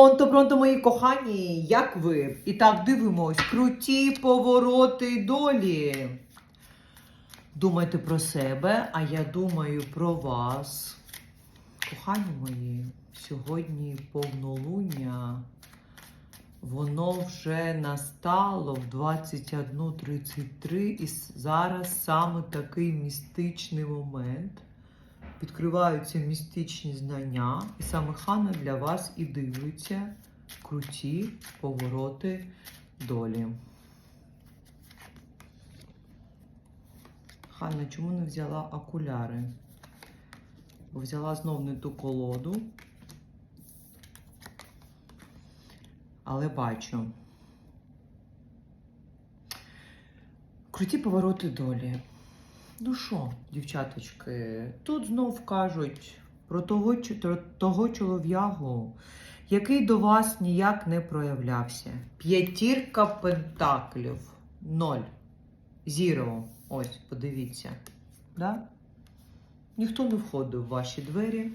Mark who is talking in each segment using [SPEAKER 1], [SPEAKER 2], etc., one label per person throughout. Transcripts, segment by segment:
[SPEAKER 1] Пронто, пронто, мої кохані, як ви? І так дивимось, круті повороти долі. Думайте про себе, а я думаю про вас. Кохані мої, сьогодні повнолуння. Воно вже настало в 21.33 і зараз саме такий містичний момент. Відкриваються містичні знання, і саме Хана для вас і дивиться круті повороти долі. Ханна, чому не взяла окуляри? Бо взяла знов не ту колоду. Але бачу. Круті повороти долі. Ну що, дівчаточки, тут знов кажуть про того, тро- того чолов'ягу, який до вас ніяк не проявлявся. П'ятірка пентаклів. Ноль. Зіро. Ось, подивіться. Да? Ніхто не входив в ваші двері,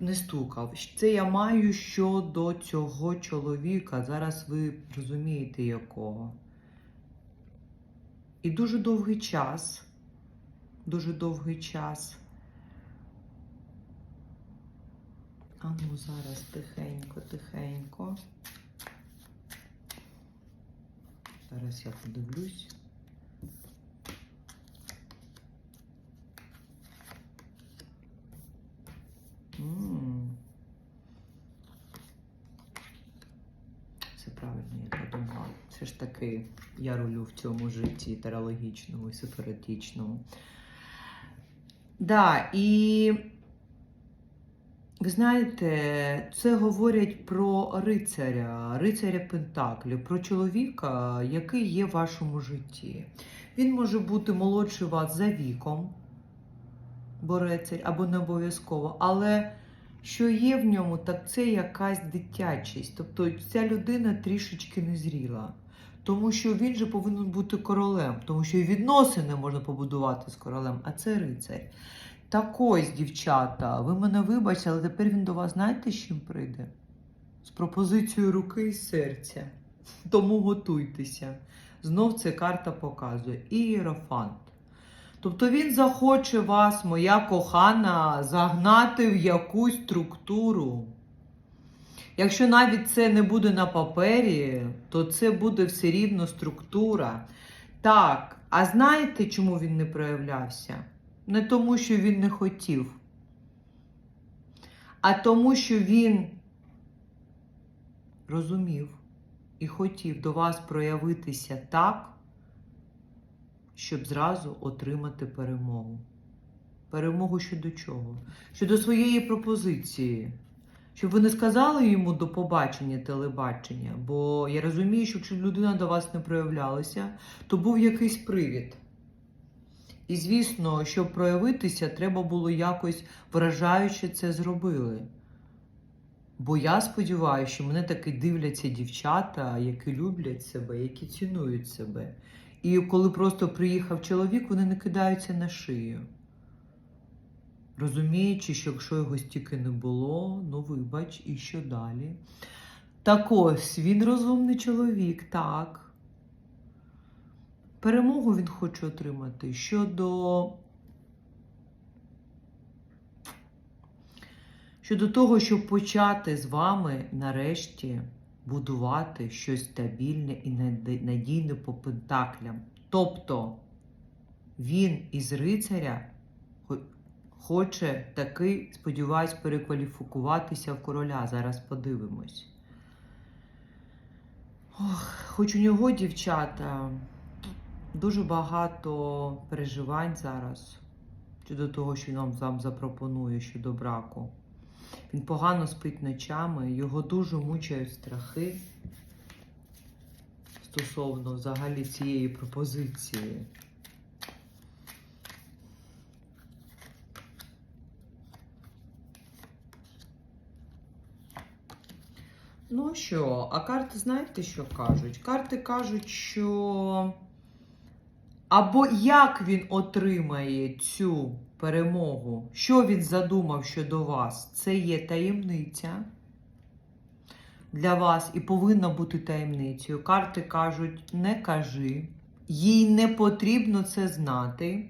[SPEAKER 1] не стукав. Це я маю щодо цього чоловіка. Зараз ви розумієте якого. І дуже довгий час, дуже довгий час. А ну зараз тихенько, тихенько. Зараз я подивлюсь. М. Все правильно, я подумала. Все таки я рулю в цьому житті терологічному і сиферетичному. Да, і ви знаєте, це говорять про рицаря, рицаря Пентаклів, про чоловіка, який є в вашому житті. Він може бути молодший вас за віком, бо рицарь, або не обов'язково, але що є в ньому, так це якась дитячість. Тобто ця людина трішечки незріла. Тому що він же повинен бути королем, тому що і відносини можна побудувати з королем, а це рицар. Так ось, дівчата, ви мене вибачте, але тепер він до вас знаєте, з чим прийде? З пропозицією руки і серця. Тому готуйтеся. Знов це карта показує. Ієрофант. Тобто він захоче вас, моя кохана, загнати в якусь структуру. Якщо навіть це не буде на папері, то це буде все рівно структура. Так, а знаєте, чому він не проявлявся? Не тому, що він не хотів, а тому, що він розумів і хотів до вас проявитися так, щоб зразу отримати перемогу. Перемогу щодо чого? Щодо своєї пропозиції. Щоб ви не сказали йому до побачення телебачення, бо я розумію, що якщо людина до вас не проявлялася, то був якийсь привід. І звісно, щоб проявитися, треба було якось вражаюче це зробили. Бо я сподіваюся, що мене таки дивляться дівчата, які люблять себе, які цінують себе. І коли просто приїхав чоловік, вони не кидаються на шию. Розуміючи, що якщо його стільки не було, ну вибач, і що далі? Так ось, він розумний чоловік, так. Перемогу він хоче отримати щодо. Щодо того, щоб почати з вами нарешті будувати щось стабільне і надійне по пентаклям. Тобто він із рицаря хоче таки, сподіваюсь, перекваліфікуватися в короля. Зараз подивимось. Ох, хоч у нього, дівчата, дуже багато переживань зараз щодо того, що він вам вам запропонує щодо браку. Він погано спить ночами, його дуже мучають страхи стосовно взагалі цієї пропозиції. Ну що, а карти знаєте, що кажуть? Карти кажуть, що або як він отримає цю перемогу, що він задумав щодо вас, це є таємниця. для вас і повинна бути таємницею. Карти кажуть, не кажи, їй не потрібно це знати.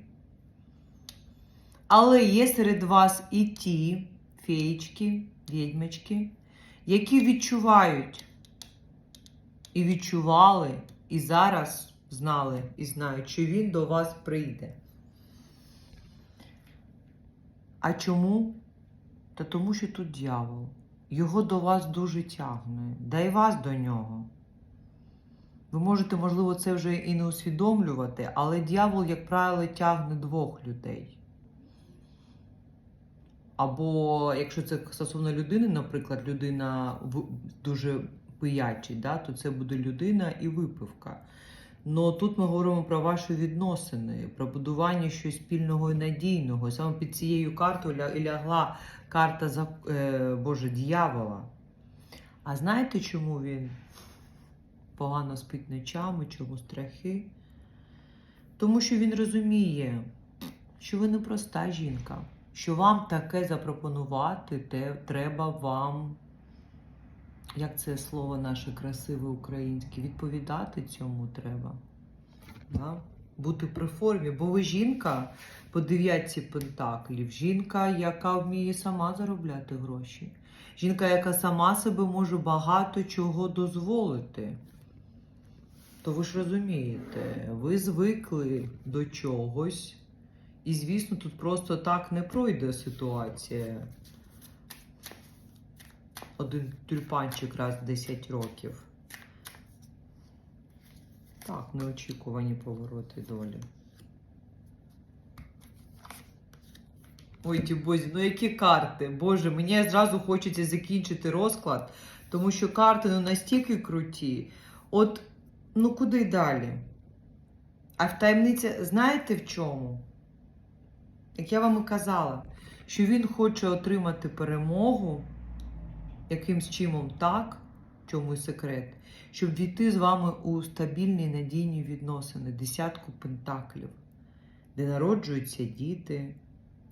[SPEAKER 1] Але є серед вас і ті феєчки, відьмочки, які відчувають і відчували, і зараз знали і знають, що він до вас прийде. А чому? Та тому, що тут дьявол. Його до вас дуже тягне, да й вас до нього. Ви можете, можливо, це вже і не усвідомлювати, але дьявол, як правило, тягне двох людей. Або якщо це стосовно людини, наприклад, людина дуже пиячить, да, то це буде людина і випивка. Но тут ми говоримо про ваші відносини, про будування щось спільного і надійного. Саме під цією картою лягла карта за е, Боже дьявола. А знаєте, чому він погано спить ночами, чому страхи? Тому що він розуміє, що ви не проста жінка, що вам таке запропонувати, те треба вам, як це слово наше красиве українське, відповідати цьому треба. Да? Бути при формі, бо ви жінка по дев'ятці пентаклів, жінка, яка вміє сама заробляти гроші. Жінка, яка сама себе може багато чого дозволити. То ви ж розумієте, ви звикли до чогось. І, звісно, тут просто так не пройде ситуація. Один тюльпанчик раз в 10 років. Так, неочікувані повороти долі. Ой, ті бозі, ну які карти? Боже, мені зразу хочеться закінчити розклад, тому що карти ну настільки круті. От, ну куди далі? А в таємниця, знаєте в чому? Як я вам і казала, що він хоче отримати перемогу якимсь чимом так, в чому і секрет, щоб війти з вами у стабільні надійні відносини, десятку пентаклів, де народжуються діти,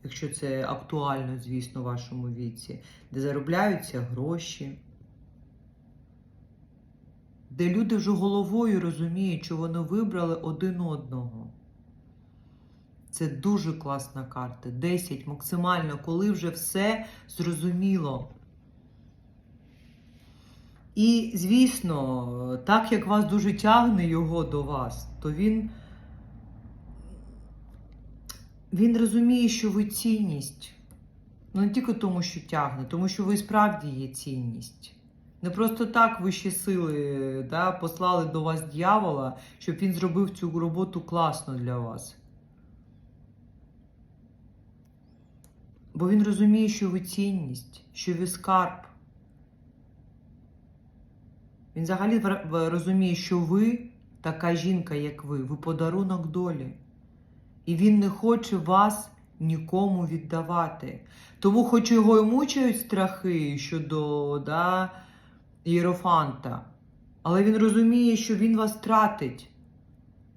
[SPEAKER 1] якщо це актуально, звісно, в вашому віці, де заробляються гроші, де люди вже головою розуміють, що вони вибрали один одного. Це дуже класна карта. 10 максимально, коли вже все зрозуміло. І, звісно, так як вас дуже тягне його до вас, то він, він розуміє, що ви цінність. Ну, не тільки тому, що тягне, тому що ви справді є цінність. Не просто так вищі сили да, послали до вас дьявола, щоб він зробив цю роботу класно для вас. Бо він розуміє, що ви цінність, що ви скарб. Він взагалі розуміє, що ви така жінка, як ви, ви подарунок долі. І він не хоче вас нікому віддавати. Тому, хоч його і мучають страхи щодо да, Єрофанта, але він розуміє, що він вас тратить.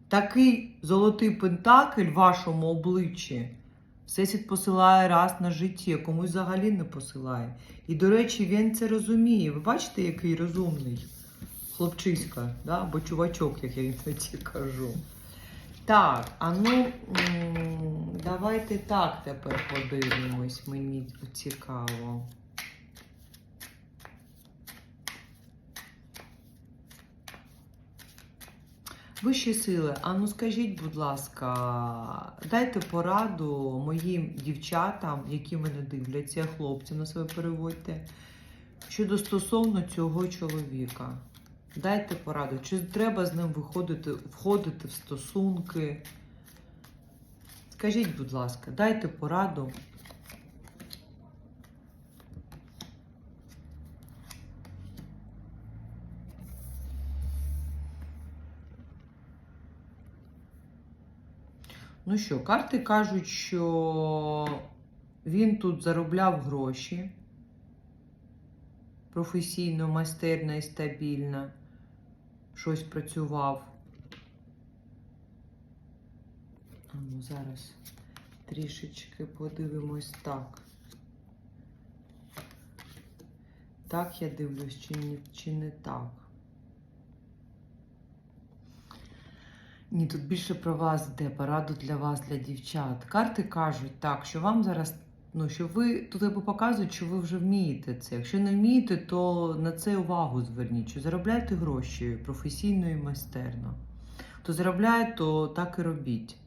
[SPEAKER 1] Такий золотий пентакль в вашому обличчі Всесвіт посилає раз на житті, комусь взагалі не посилає. І, до речі, він це розуміє. Ви бачите, який розумний хлопчиська, да? або чувачок, як я іноді кажу. Так, а ну давайте так тепер подивимось, мені цікаво. Вищі сили, а ну скажіть, будь ласка, дайте пораду моїм дівчатам, які мене дивляться, хлопці на себе переводьте, щодо стосовно цього чоловіка. Дайте пораду, чи треба з ним виходити, входити в стосунки. Скажіть, будь ласка, дайте пораду. Ну що, карти кажуть, що він тут заробляв гроші професійно, майстерно і стабільно, щось працював. Ну зараз трішечки подивимось так. Так я дивлюсь, чи, ні, чи не так. Ні, тут більше про вас йде, пораду для вас, для дівчат. Карти кажуть так, що вам зараз, ну, що ви тут якби показують, що ви вже вмієте це. Якщо не вмієте, то на це увагу зверніть, що заробляйте гроші професійно і майстерно. Хто заробляє, то так і робіть.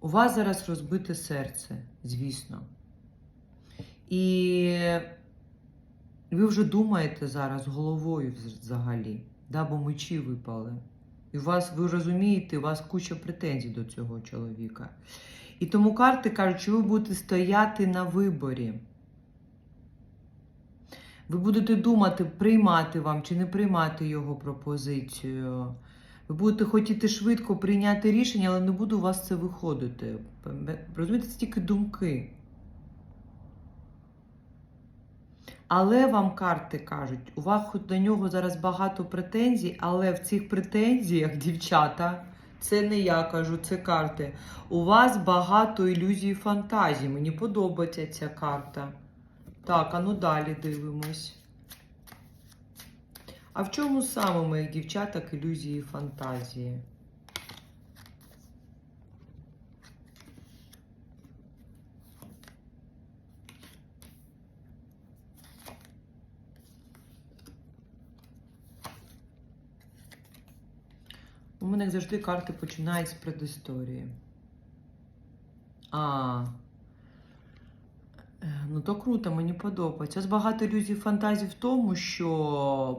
[SPEAKER 1] У вас зараз розбите серце, звісно. І ви вже думаєте зараз головою взагалі, да, бо мечі випали. І у вас, ви розумієте, у вас куча претензій до цього чоловіка. І тому карти кажуть, що ви будете стояти на виборі. Ви будете думати, приймати вам чи не приймати його пропозицію. Ви будете хотіти швидко прийняти рішення, але не буде у вас це виходити. Розумієте, це тільки думки. Але вам карти кажуть, у вас до нього зараз багато претензій, але в цих претензіях, дівчата, це не я кажу, це карти. У вас багато ілюзій і фантазій. Мені подобається ця карта. Так, а ну далі дивимось. А в чому саме моїх дівчаток ілюзії фантазії? У мене як завжди карти починають з предісторії. А. Е, Ну, то круто, мені подобається. З багато ілюзій фантазій в тому, що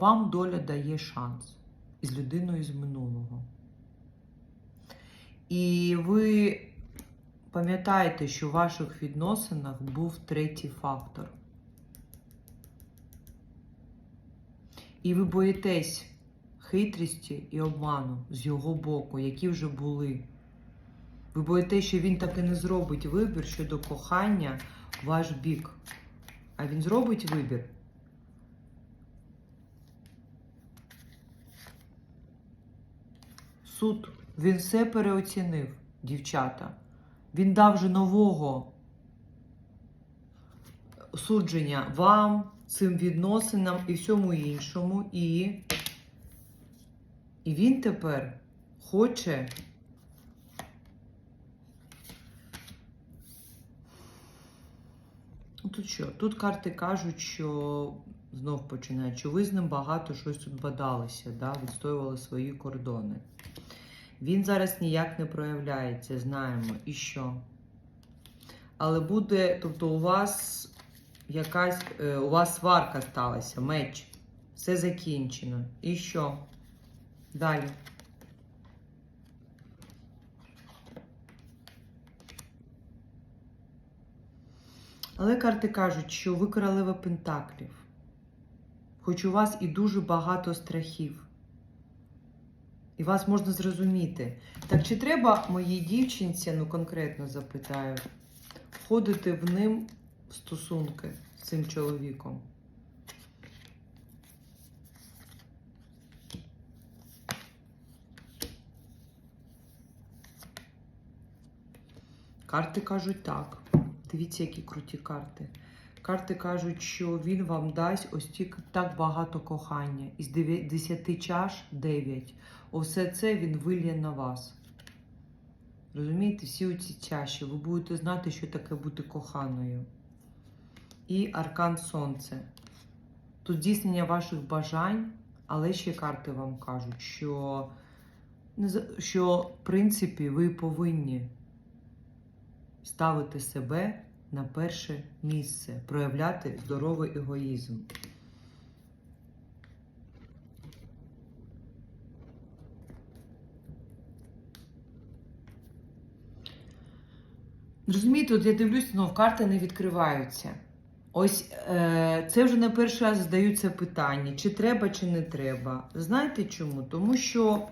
[SPEAKER 1] вам доля дає шанс із людиною з минулого. І ви пам'ятаєте, що в ваших відносинах був третій фактор. І ви боїтесь хитрості і обману з його боку, які вже були. Ви боїтесь, що він так і не зробить вибір щодо кохання в ваш бік. А він зробить вибір. Суд. Він все переоцінив, дівчата. Він дав вже нового судження вам, цим відносинам і всьому іншому. І, і він тепер хоче. Ну, Тут що? Тут карти кажуть, що знов починають, що ви з ним багато щось тут бадалися, да? відстоювали свої кордони. Він зараз ніяк не проявляється, знаємо. І що? Але буде, тобто, у вас якась, е, у вас сварка сталася, меч. Все закінчено. І що? Далі. Але карти кажуть, що ви королева пентаклів. Хоч у вас і дуже багато страхів. І вас можна зрозуміти. Так чи треба моїй дівчинці, ну конкретно запитаю, входити в ним в стосунки з цим чоловіком? Карти кажуть так. Дивіться, які круті карти. Карти кажуть, що він вам дасть ось тільки так багато кохання. Із 10 чаш 9. Усе це він вильє на вас. Розумієте, всі оці чаші. Ви будете знати, що таке бути коханою. І аркан Сонце. Тут здійснення ваших бажань, але ще карти вам кажуть, що, що в принципі ви повинні ставити себе на перше місце, проявляти здоровий егоїзм. Розумієте, от я дивлюсь, знов карти не відкриваються. Ось е, це вже не перший раз задаються питання, чи треба, чи не треба. Знаєте чому? Тому що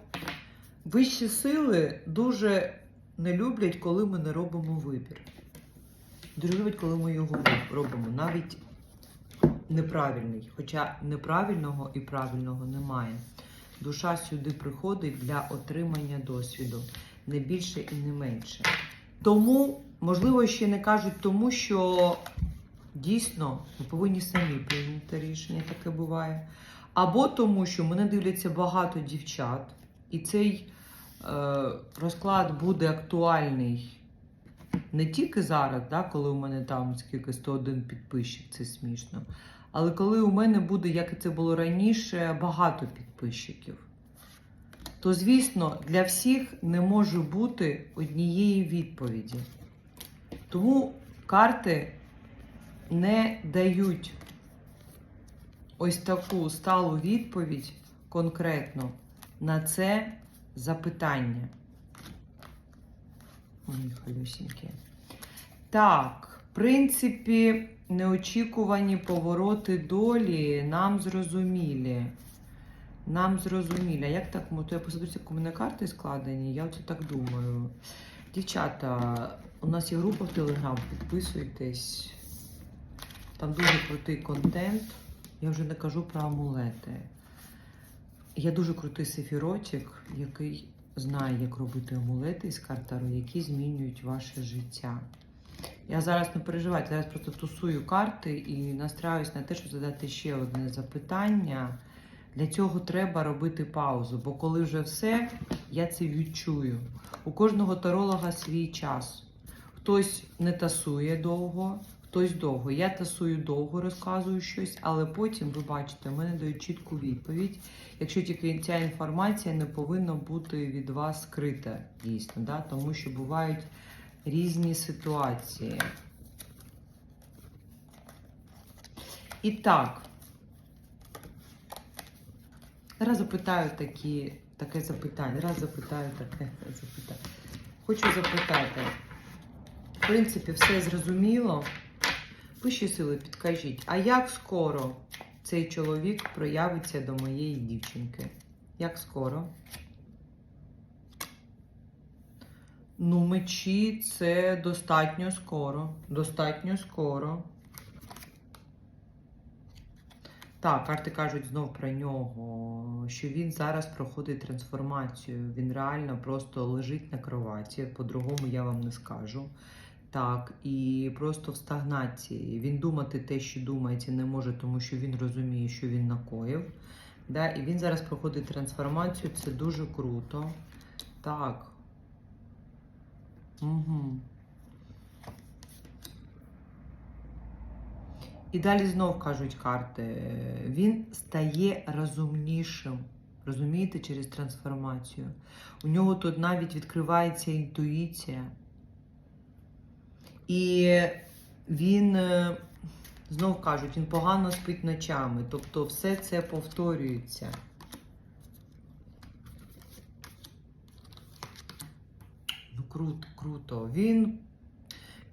[SPEAKER 1] вищі сили дуже не люблять, коли ми не робимо вибір. Дуже люблять, коли ми його робимо, навіть неправильний. Хоча неправильного і правильного немає. Душа сюди приходить для отримання досвіду, не більше і не менше. Тому, можливо, ще не кажуть тому, що Дійсно, ви повинні самі прийняти рішення, таке буває. Або тому, що мене дивляться багато дівчат, і цей розклад буде актуальний не тільки зараз, да, коли у мене там скільки 101 підписчик, це смішно. Але коли у мене буде, як і це було раніше, багато підписчиків, то, звісно, для всіх не може бути однієї відповіді. Тому карти не дають ось таку сталу відповідь конкретно на це запитання. Мої халюсінькі. Так, в принципі, неочікувані повороти долі нам зрозумілі. Нам зрозумілі. А як так? То я посадуся, як у мене карти складені, я оце так думаю. Дівчата, у нас є група в Телеграм, підписуйтесь. Там дуже крутий контент. Я вже не кажу про амулети. Є дуже крутий сефіротик, який знає, як робити амулети із картару, які змінюють ваше життя. Я зараз не переживайте, зараз просто тусую карти і настраюсь на те, щоб задати ще одне запитання. Для цього треба робити паузу, бо коли вже все, я це відчую. У кожного таролога свій час. Хтось не тасує довго, хтось довго. Я тасую довго, розказую щось, але потім, ви бачите, в мене дають чітку відповідь. Якщо тільки ця інформація не повинна бути від вас скрита, дійсно, да? тому що бувають різні ситуації. І так, раз запитаю такі, таке запитання, раз запитаю таке запитання. Хочу запитати. В принципі, все зрозуміло. Вищі сили, підкажіть, а як скоро цей чоловік проявиться до моєї дівчинки? Як скоро? Ну, мечі це достатньо скоро. Достатньо скоро. Так, карти кажуть знов про нього, що він зараз проходить трансформацію. Він реально просто лежить на кроваті. По-другому я вам не скажу. Так, і просто в стагнації. Він думати те, що думається, не може, тому що він розуміє, що він накоїв. Да? І він зараз проходить трансформацію. Це дуже круто. Так. Угу. І далі знов кажуть карти, він стає розумнішим. Розумієте, через трансформацію. У нього тут навіть відкривається інтуїція. І він, е, знов кажуть, він погано спить ночами. Тобто все це повторюється. Ну, круто, круто. Він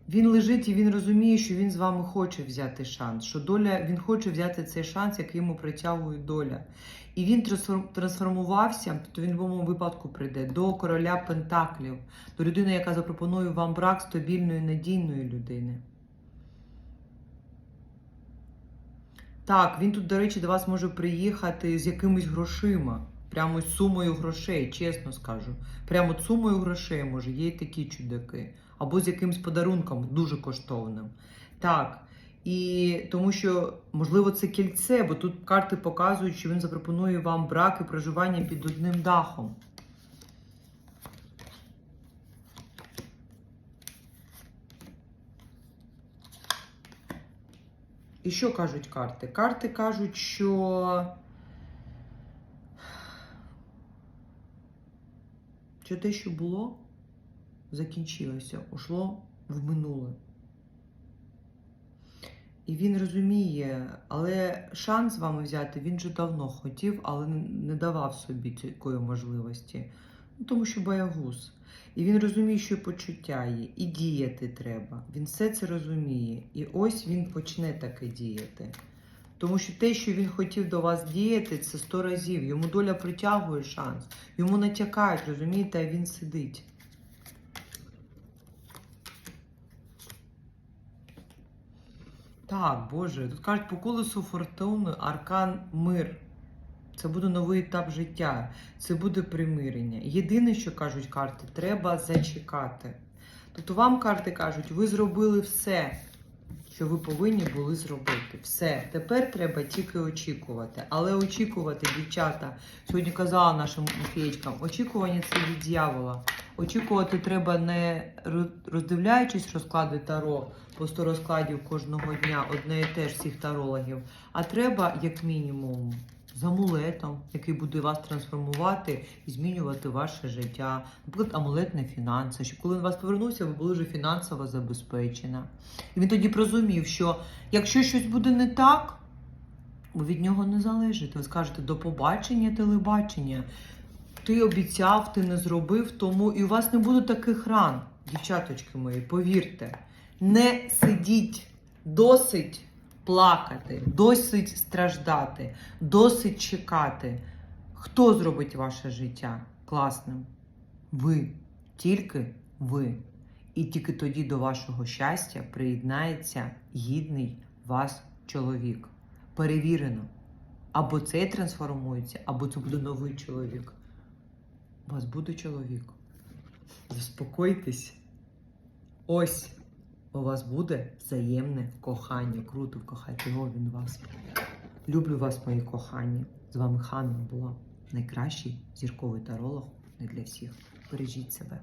[SPEAKER 1] він лежить і він розуміє, що він з вами хоче взяти шанс. Що доля, він хоче взяти цей шанс, який йому притягує доля. І він трансформувався, то він в будь-якому випадку прийде до короля Пентаклів, до людини, яка запропонує вам брак стабільної, надійної людини. Так, він тут, до речі, до вас може приїхати з якимись грошима. Прямо з сумою грошей, чесно скажу. Прямо сумою грошей може, є й такі чудаки. Або з якимсь подарунком дуже коштовним. Так. І тому що, можливо, це кільце, бо тут карти показують, що він запропонує вам брак і проживання під одним дахом. І що кажуть карти? Карти кажуть, що. Що те, що було, закінчилося, ушло в минуле. І він розуміє, але шанс з вами взяти він вже давно хотів, але не давав собі такої можливості. Ну, тому що боягуз. І він розуміє, що почуття є, і діяти треба. Він все це розуміє. І ось він почне таке діяти. Тому що те, що він хотів до вас діяти, це сто разів. Йому доля притягує шанс. Йому натякають, розумієте, а він сидить. Так, Боже, тут кажуть, по колесу фортуни аркан мир. Це буде новий етап життя, це буде примирення. Єдине, що кажуть карти, треба зачекати. Тобто вам карти кажуть, ви зробили все, що ви повинні були зробити. Все, тепер треба тільки очікувати. Але очікувати, дівчата, сьогодні казала нашим феєчкам, очікування це від дьявола. Очікувати треба не роз- роздивляючись розклади таро по 100 розкладів кожного дня, одне і те ж всіх тарологів. А треба, як мінімум, з амулетом, який буде вас трансформувати і змінювати ваше життя. Наприклад, амулет на фінанси, щоб коли він вас повернувся, ви були вже фінансово забезпечена. І він тоді розумів, що якщо щось буде не так, ви від нього не залежите. Ви скажете до побачення, телебачення. Ти обіцяв, ти не зробив, тому і у вас не буде таких ран, дівчаточки мої, повірте. Не сидіть, досить плакати, досить страждати, досить чекати. Хто зробить ваше життя класним? Ви, тільки ви. І тільки тоді до вашого щастя приєднається гідний вас чоловік. Перевірено. Або цей трансформується, або це буде новий чоловік. У вас буде чоловік. Заспокойтесь. Ось у вас буде взаємне кохання. Круто кохайте його він вас. Люблю вас, мої кохані. З вами Ханна була найкращий зірковий таролог не для всіх. Бережіть себе.